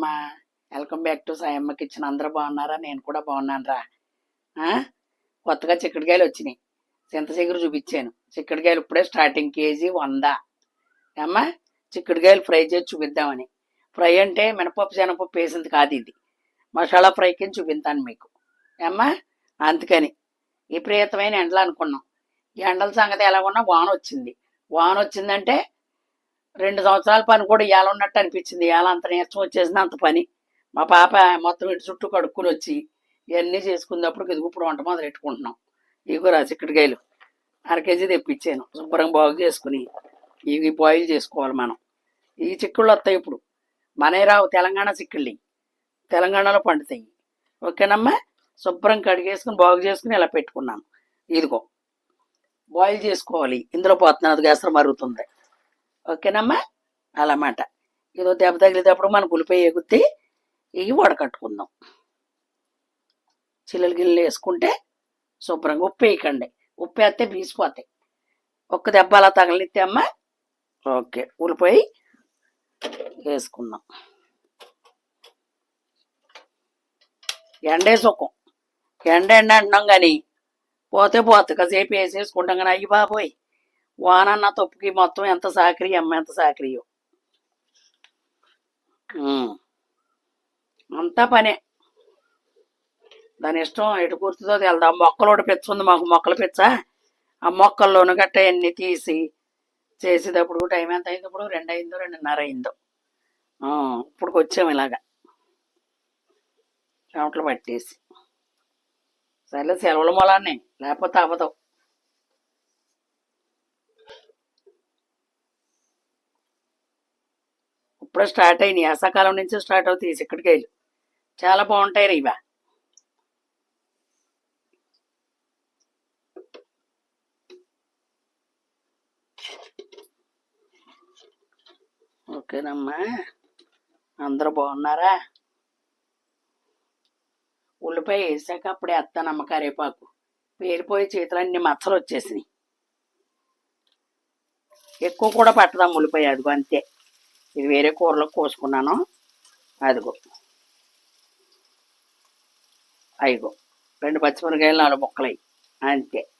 అమ్మా welcome back to Sayamma kitchen. అందరూ బాగున్నారా? నేను కూడా బాగున్నాను రా కొత్తగా చిక్కడికాయలు వచ్చినాయి. చింతచిగురు చూపించాను. చిక్కడికాయలు ఇప్పుడే స్టార్టింగ్ కేజీ వంద. అమ్మా చిక్కడికాయలు ఫ్రై చేసి చూపిద్దామని. ఫ్రై అంటే మినపప్పు శనగపప్పు వేసింది కాదు ఇది. మసాలా ఫ్రై కింద చూపిస్తాను మీకు. అమ్మా అందుకని. విపరీతమైన ఎండలు అనుకున్నాం. ఎండల సంగతి ఎలా ఉన్నా వాన వచ్చింది. వాన వచ్చిందంటే రెండు సంవత్సరాల పని కూడా ఇవాళ ఉన్నట్టు అనిపించింది. ఇవాళ అంత నీరసం వచ్చేసింది అంత పని. మా పాప మొత్తం ఇటు చుట్టూ కడుక్కుని వచ్చి ఇవన్నీ చేసుకున్నప్పుడు ఇది ఇప్పుడు వంట మొదలు పెట్టుకుంటున్నాం. ఇవి రా చిక్కడికాయలు. అర కేజీ తెప్పించాను. శుభ్రంగా బాగు చేసుకుని ఇవి బాయిల్ చేసుకోవాలి మనం. ఈ చిక్కుళ్ళు వస్తాయి ఇప్పుడు. మనే రావు తెలంగాణ చిక్కుళ్ళు. తెలంగాణలో పండుతాయి. ఓకేనమ్మా? శుభ్రం కడిగేసుకుని బాగు చేసుకుని ఇలా పెట్టుకున్నాను. ఇదిగో బాయిల్ చేసుకోవాలి. ఇందులో పోతున్నాను అది గ్యాస్ మరుగుతుంది ఓకేనమ్మా? అలామాట. ఏదో దెబ్బ తగిలేటప్పుడు మన గులిపోయి ఎగుద్ది ఇవి వడకట్టుకుందాం చిల్లలు గిల్లలు వేసుకుంటే శుభ్రంగా ఉప్పు వేయకండి ఉప్పు వేస్తే బీసిపోతాయి. ఒక్క దెబ్బ అలా తగలితే అమ్మా? ఓకే ఉలిపోయి వేసుకుందాం. ఎండే సుఖం. ఎండ ఎండ అంటున్నాం కానీ పోతే పోతే కాసేపు వేసేసుకుంటాం కానీ అయ్యి బాబోయ్. వానన్న తప్పుకి మొత్తం ఎంత సాకరీ అమ్మ ఎంత సాకరియో. అంతా పనే. దాని ఇష్టం ఎటు కూర్చుతో వెళ్దాం మొక్కలు ఒకటి పిచ్చ ఉంది మాకు మొక్కలు పిచ్చ. ఆ మొక్కల్లోను గట్ట అన్ని తీసి చేసేటప్పుడు టైం ఎంత అయింది రెండు అయిందో రెండున్నర అయిందో. ఆ, ఇప్పుడు వచ్చాము ఇలాగా. చెమటలు పట్టేసి. సరే సెలవుల మొలాన్ని లేకపోతే అవ్వదు ఇప్పుడే స్టార్ట్ అయినాయి. వేసవకాలం నుంచి స్టార్ట్ అవుతాయి చిక్కడికాయలు. చాలా బాగుంటాయి రా ఇవా ఓకేనమ్మా. అందరూ బాగున్నారా? ఉల్లిపాయ వేసాక అప్పుడే అత్తనమ్మ కరేపాకు పేలిపోయి చేతులన్నీ మచ్చలు వచ్చేసినాయి ఎక్కువ కూడా పట్టదాం ఉల్లిపాయ అదిగో అంతే. ఇది వేరే కూరలో కోసుకున్నాను. అదిగో. అయిగో రెండు పచ్చిమిరకాయలు నాలుగు ముక్కలు అంతే.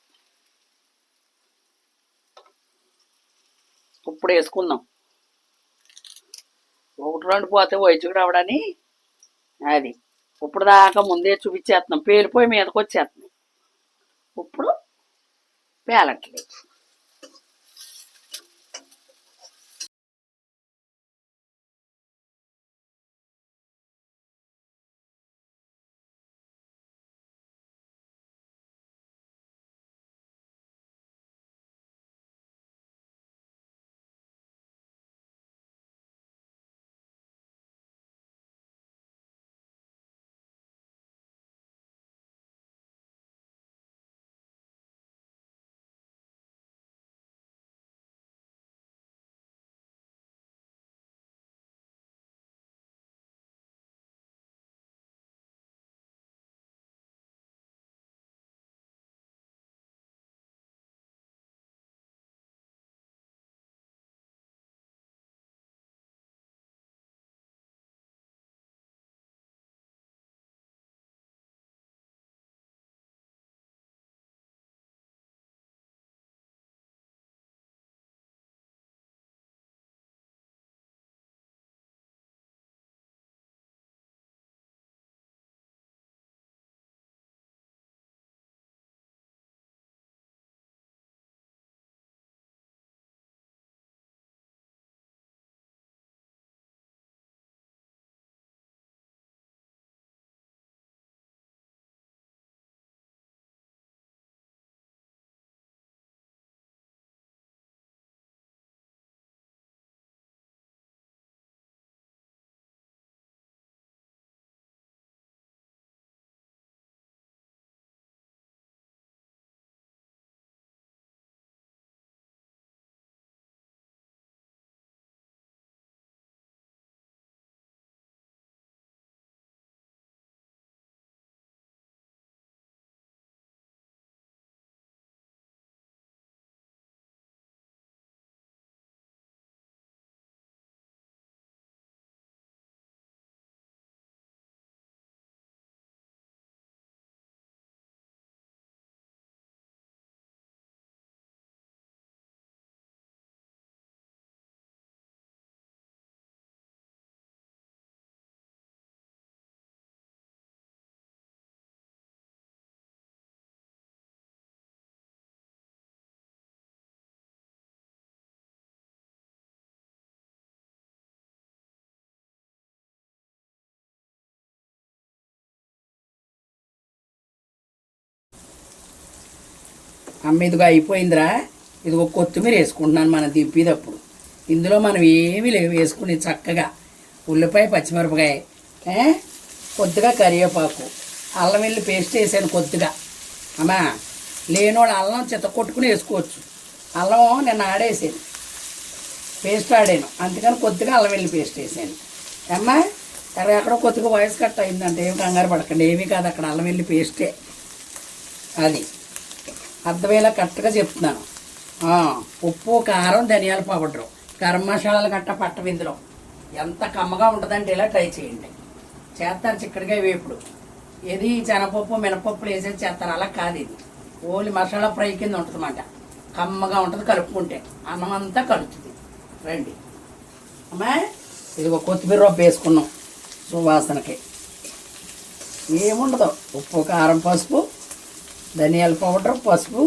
ఇప్పుడు వేసుకుందాం. ఒకటి రెండు పోతే వైద్యుడు రావడని. అది. ఇప్పుడు దాకా ముందే చూపించేస్తున్నాం. పేలిపోయి మీదకి వచ్చేస్తున్నాం ఇప్పుడు పేలట్లేదు. అమ్మ ఇదిగో అయిపోయిందిరా. ఇదిగో కొత్తిమీర వేసుకుంటున్నాను మనం దింపేటప్పుడు. ఇందులో మనం ఏమీ లేవు వేసుకుని చక్కగా ఉల్లిపాయ పచ్చిమిరపకాయ కొద్దిగా కరివేపాకు అల్లం వెల్లి పేస్ట్ వేసాను కొద్దిగా. అమ్మా లేనోడు అల్లం చిత్త కొట్టుకుని వేసుకోవచ్చు. అల్లం నేను ఆడేసాను. పేస్ట్ ఆడాను. అందుకని కొద్దిగా అల్లం వెల్లి పేస్ట్ వేసాను. అమ్మా అరే ఎక్కడో కొద్దిగా వాయిస్ కట్ అయిందంటే. ఏం కంగారు పడకండి. ఏమీ కాదు అక్కడ అల్లం వెల్లి పేస్టే. అది. అర్థమయ్యేలా కరెక్ట్గా చెప్తున్నాను. ఉప్పు కారం ధనియాల పౌడరు గరం మసాలాలు గట్ట పట్టం ఇందులో. ఎంత కమ్మగా ఉంటుందంటే ఇలా ట్రై చేయండి. చేస్తారు చిక్కడికాయ వేపుడు. ఏది శనగపప్పు మినపప్పులు వేసేది చేస్తారు. అలా కాదు ఇది. ఓలి మసాలా ఫ్రై కింద ఉంటుందన్నమాట. కమ్మగా ఉంటుంది కలుపుకుంటే. అన్నం అంతా కలుపుతుంది. రండి. అమ్మా ఇదిగో కొత్తిమీర రొప్ప వేసుకున్నాం. సువాసనకి. ఏముండదు. ఉప్పు కారం పసుపు. ధనియాల పౌడర్ పసుపు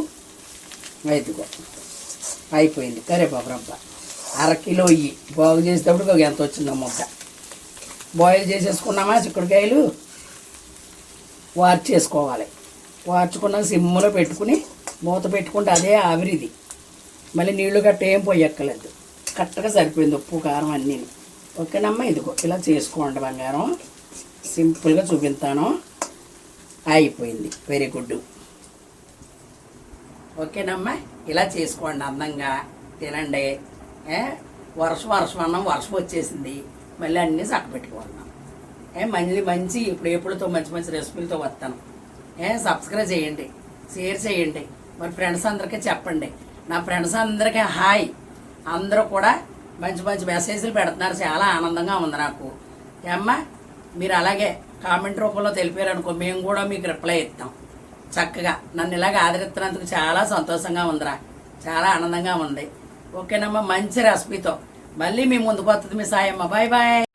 ఇదిగో అయిపోయింది. కరేపాకు రబ్బ అరకిలో ఇయ్యి బాగు చేసేటప్పుడు ఎంత వచ్చిందో ముద్ద బాయిల్ చేసేసుకున్నామా చిక్కుడుకాయలు? వార్చేసుకోవాలి వార్చుకున్నాక సిమ్లో పెట్టుకుని మూత పెట్టుకుంటే అదే ఆవిరిది. మళ్ళీ నీళ్ళు గట్ట ఏం పోయక్కలేదు కరెక్ట్గా సరిపోయింది ఉప్పు కారం అన్నీ. ఓకేనమ్మా ఇదిగో ఇలా చేసుకోండి బంగారం. సింపుల్గా చూపిస్తాను. అయిపోయింది. Very good. ఓకేనమ్మా? ఇలా చేసుకోండి అందంగా. తినండి. వర్షం వర్షం అన్నం వర్షం వచ్చేసింది. మళ్ళీ అన్నీ చక్క పెట్టుకుంటున్నాం ఏ? మళ్ళీ మంచి ఇప్పుడు ఎప్పుడుతో మంచి మంచి రెసిపీలతో వస్తాను. ఏ? సబ్స్క్రైబ్ చేయండి. షేర్ చేయండి. మరి ఫ్రెండ్స్ అందరికీ చెప్పండి. నా ఫ్రెండ్స్ అందరికీ హాయ్. అందరూ కూడా మంచి మంచి మెసేజ్లు పెడుతున్నారు. చాలా ఆనందంగా ఉంది నాకు. ఏమ్మా? మీరు అలాగే కామెంట్ రూపంలో తెలిపారనుకో మేము కూడా మీకు రిప్లై ఇస్తాం. చక్కగా. నన్ను ఇలాగ ఆదరిస్తున్నందుకు చాలా సంతోషంగా ఉందిరా. చాలా ఆనందంగా ఉంది. ఓకేనమ్మా మంచి రెసిపీతో. మళ్ళీ మీ ముందుకు వస్తుంది మీ సాయమ్మ. Bye bye